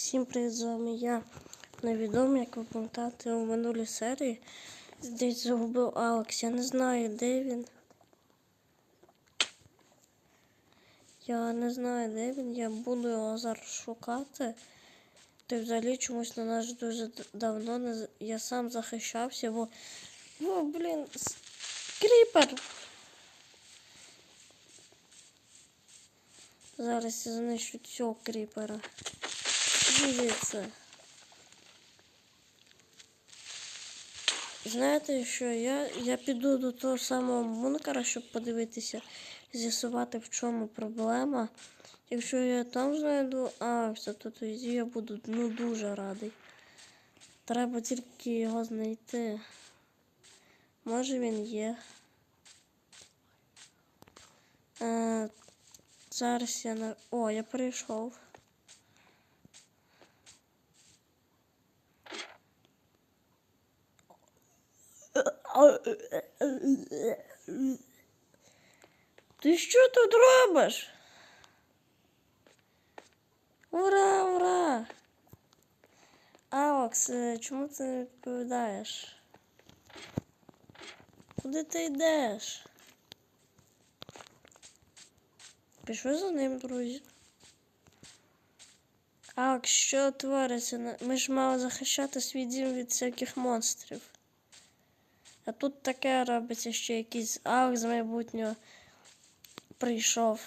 Всім привіт, з вами я невідомий, як ви пам'ятаєте у минулій серії. Десь загубив Алекс. Я не знаю, де він. Я не знаю, де він. Я буду його зараз шукати. Ти взагалі чомусь на нас дуже давно не я сам захищався, бо. Ну, блін, кріпер. Зараз я знищу цього кріпера. Дивіться. Знаєте, що я, я піду до того самого бункера, щоб подивитися, з'ясувати, в чому проблема. Якщо я там знайду Акса, то тоді я буду ну, дуже радий. Треба тільки його знайти. Може він є. Е, зараз я на. О, я прийшов. Ти що тут робиш? Ура, ура! Алекс, е, чому ти не відповідаєш? Куди ти йдеш? Пішли за ним, друзі. Алекс, що твориться? Ми ж мали захищати свій дім від всяких монстрів. А тут таке робиться, що якийсь ах з майбутнього прийшов.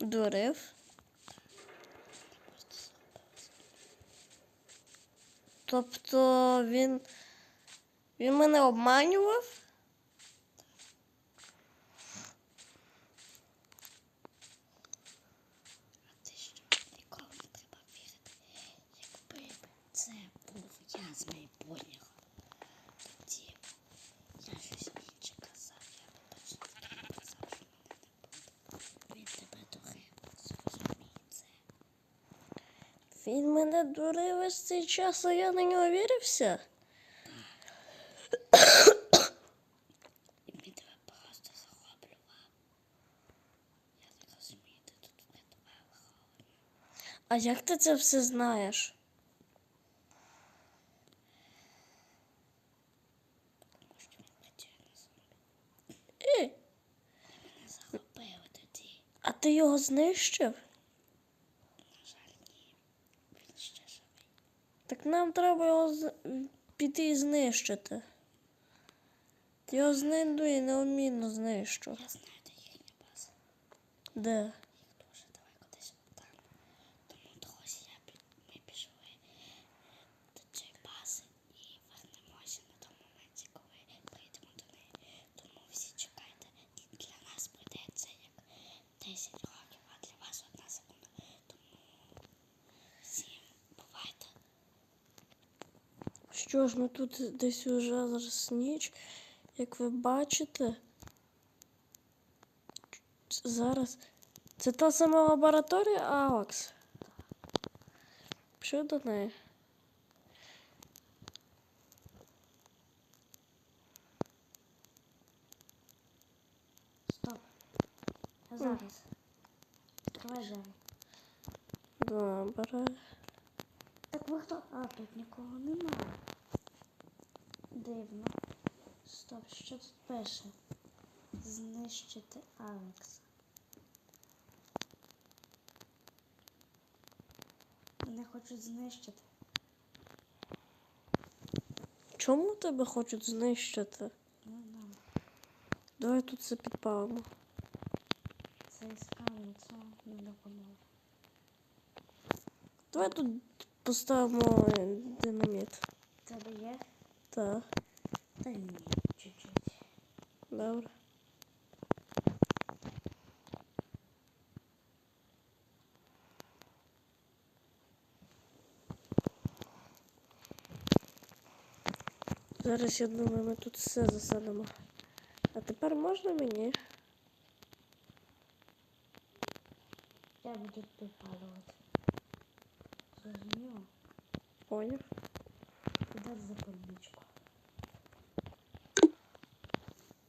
Дурив. Тобто він. Він мене обманював? Ти що ніколи не треба вірити. Якби це був я з майбутнього, тоді я щось інше казав, я точно тобі казав, що мене не буде. Він тебе дурив, зрозумій це. Він мене дурив весь цей час, а я на нього вірився. Він тебе просто захоплював. Я не розумію, ти тут врятував холодно. А як ти це все знаєш? Е, Мене захопили тоді. а ти його знищив? На жаль, ні. Він ще живий. Так нам треба його з... піти і знищити. Його знайду і неумінно знищу. Я знаю, де їхня база. Де? Їх дуже далеко десь там. Тому, друзі, я пі- ми пішли е, до цієї бази і вернемося на тому моменті, коли прийдемо до неї. Тому всі чекайте. І Для нас пройде це як 10 років, а для вас одна секунда. Тому всім бувайте. Що ж, ми тут десь уже зараз ніч, як ви бачите. Зараз. Це та сама лабораторія Алекс. Пішли до неї. Стоп. Я зараз. Відкривай двері. Добре. Так ви хто? А, тут нікого немає. Дивно. Стоп, що тут пише? Знищити Алекса. Мене хочуть знищити. Чому тебе хочуть знищити? Не знаю. Давай тут це підпалимо. Це іскання, це не допоможе. Давай тут поставимо динаміт. Тебе є? Так, Та ні, чуть-чуть. добре. Зараз я думаю, ми тут все засадимо. А тепер можна мені? Я буду підпалювати. Зрозуміло? Поняв? Тепер за кольбічку.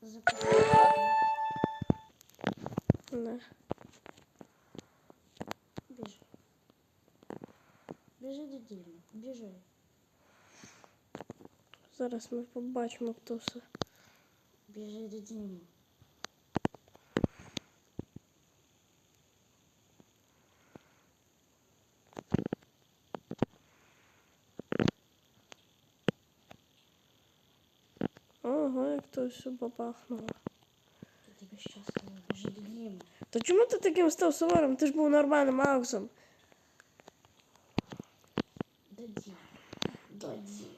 За кольбічку. Да. Біжи. Біжи додільно, біжи. Зараз ми побачимо, хто все. Біжи додільно. Ого, як то все бабахнуло. Я тобі що сказав? Біжи. То чому ти таким став суворим? Ти ж був нормальним Ауксом. До Діми. До Діми.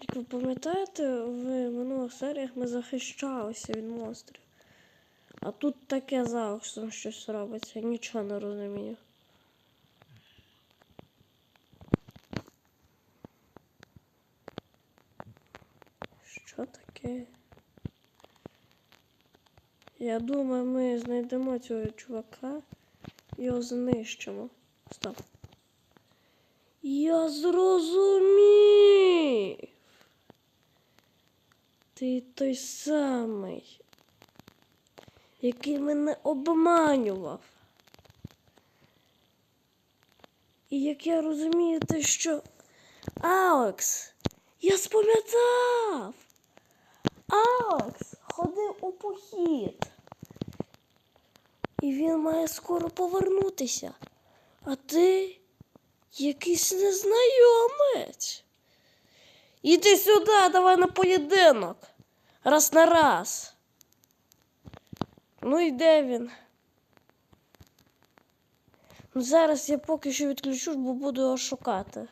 Як ви пам'ятаєте, в минулих серіях ми захищалися від монстрів. А тут таке з Ауксом щось робиться, нічого не розумію. Таке? Я думаю, ми знайдемо цього чувака і його знищимо. Стоп. Я зрозумів. Ти той самий, який мене обманював. І як я розумію, те, що Алекс, я спам'ятав. Алекс ходив у похід. І він має скоро повернутися. А ти якийсь незнайомець. Іди сюди, давай на поєдинок. Раз на раз. Ну і де він? Ну, зараз я поки що відключусь, бо буду його шукати.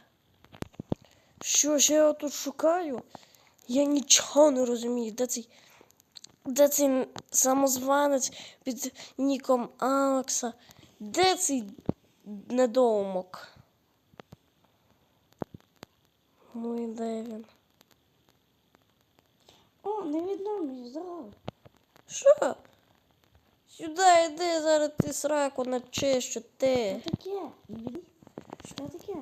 Що ж я його тут шукаю? Я нічого не розумію. Де цей, де цей самозванець під ніком Алекса? Де цей недоумок? Ну і де він? О, невідомий, здорово. Що? Сюди йди, зараз ти сраку начищу, ти. Що таке? Що таке?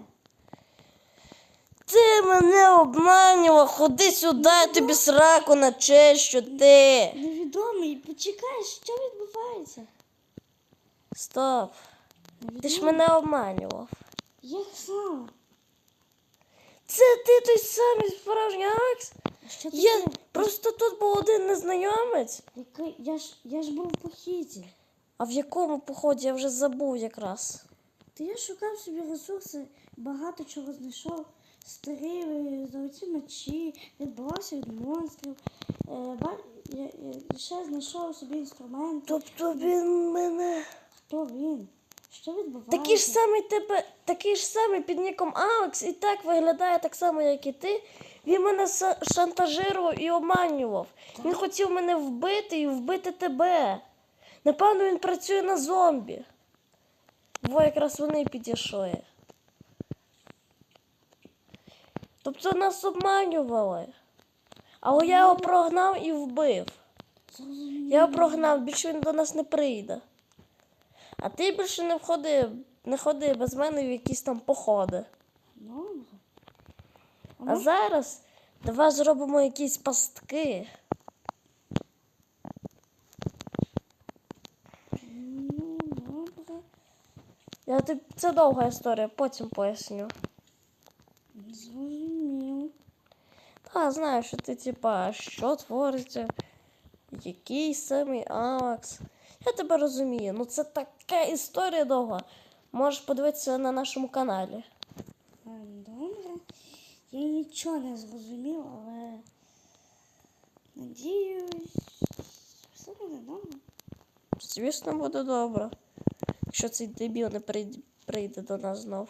Ти мене обманював, ходи сюди, я тобі сраку начищу, ти. Невідомий, почекай, що відбувається? Стоп. Ти ж мене обманював. Як саме? Це ти той самий справжній Алекс? Що таке? Я просто тут був один незнайомець. Який? Я ж, я ж був в похіді. А в якому поході я вже забув якраз. Та я шукав собі ресурси, багато чого знайшов. Старі е, золоті мечі, відбивався від монстрів. Е, я, ще знайшов собі інструменти. Тобто він мене. Хто він? Що відбувається? Такий ж самий тебе, такий ж самий під ніком Алекс і так виглядає так само, як і ти. Він мене шантажирував і обманював. Він хотів мене вбити і вбити тебе. Напевно, він працює на зомбі. Бо якраз вони підійшли. Тобто нас обманювали. Але я його прогнав і вбив. Я його прогнав, більше він до нас не прийде. А ти більше не входи, не ходи без мене в якісь там походи. А А зараз давай зробимо якісь пастки. Ну. Я тобі це довга історія, потім поясню. Зрозумів. Та знаю, що ти типа, що твориться, який самий Алекс. Я тебе розумію. Ну це така історія довга. Можеш подивитися на нашому каналі. Добре. Я нічого не зрозумів, але надіюсь, все буде добре. Звісно, буде добре. Якщо цей дебіл не прийде, прийде до нас знов.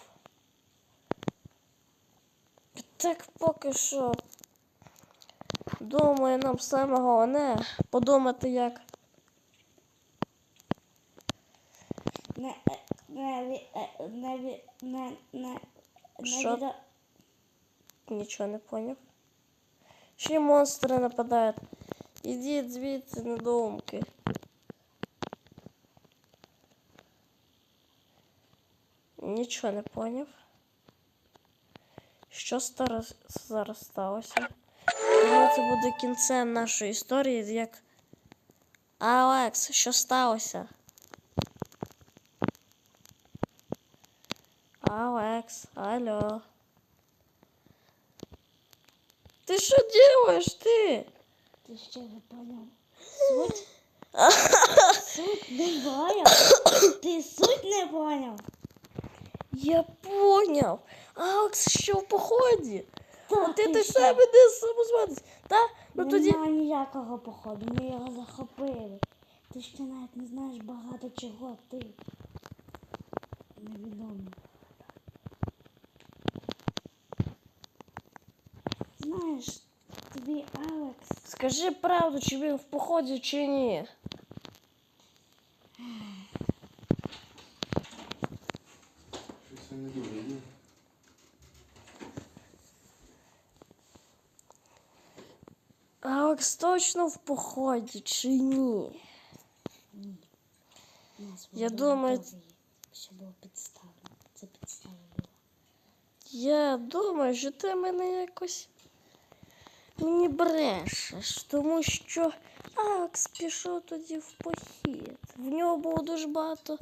Так поки що. Думаю, нам саме головне подумати, як. Що? Нічого не поняв. Ще монстри нападають. Ідіть звідси, недоумки. Нічого не поняв. Що зараз сталося? Думаю, це буде кінцем нашої історії, як Алекс, що сталося? Алекс, алло. Ти що делаєш ти? Ти ще не поняв. Суть? Суть не поняв. Ти суть не поняв. Я поняв. Алекс що в поході? Та Ти, ти що? себе самозванець. Та? Ну тоді. Нема ніякого походу, ми його захопили. Ти ще навіть не знаєш багато чого ти. Невідомо. Знаєш, тобі Алекс Скажи правду, чи він в поході, чи ні. Щось я не дуже є. Точно в поході, чи ні? нас Я думаю, Все було підставно. Це підстава була. Я думаю, що ти мене якось мені брешеш, тому що Алекс пішов тоді в похід. В нього було дуже багато.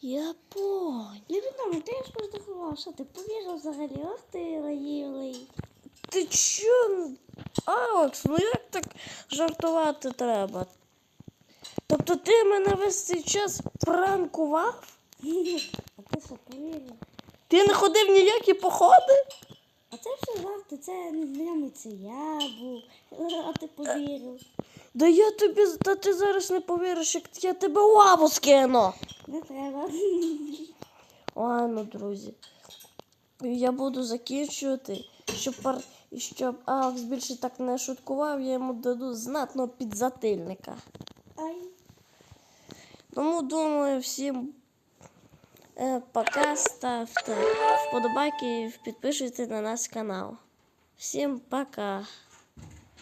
Я понял. Невідомо, ти ж пождахував, що ти повірив взагалі, ох ти наївний. Ти чо? Алекс, ну як так жартувати треба? Тобто ти мене весь цей час пранкував? А ти що повірив? Ти не ходив ніякі походи? А це все завтра, це незнайомий це я був, а ти повірив. Да я тобі, та ти зараз не повіриш, як я тебе у лаву скину. Не треба. Ладно, друзі. Я буду закінчувати, щоб, пар... і щоб Алекс більше так не шуткував, я йому даду знатного підзатильника. Ай. Тому думаю, всім е, пока, ставте вподобайки і підписуйтесь на наш канал. Всім пока.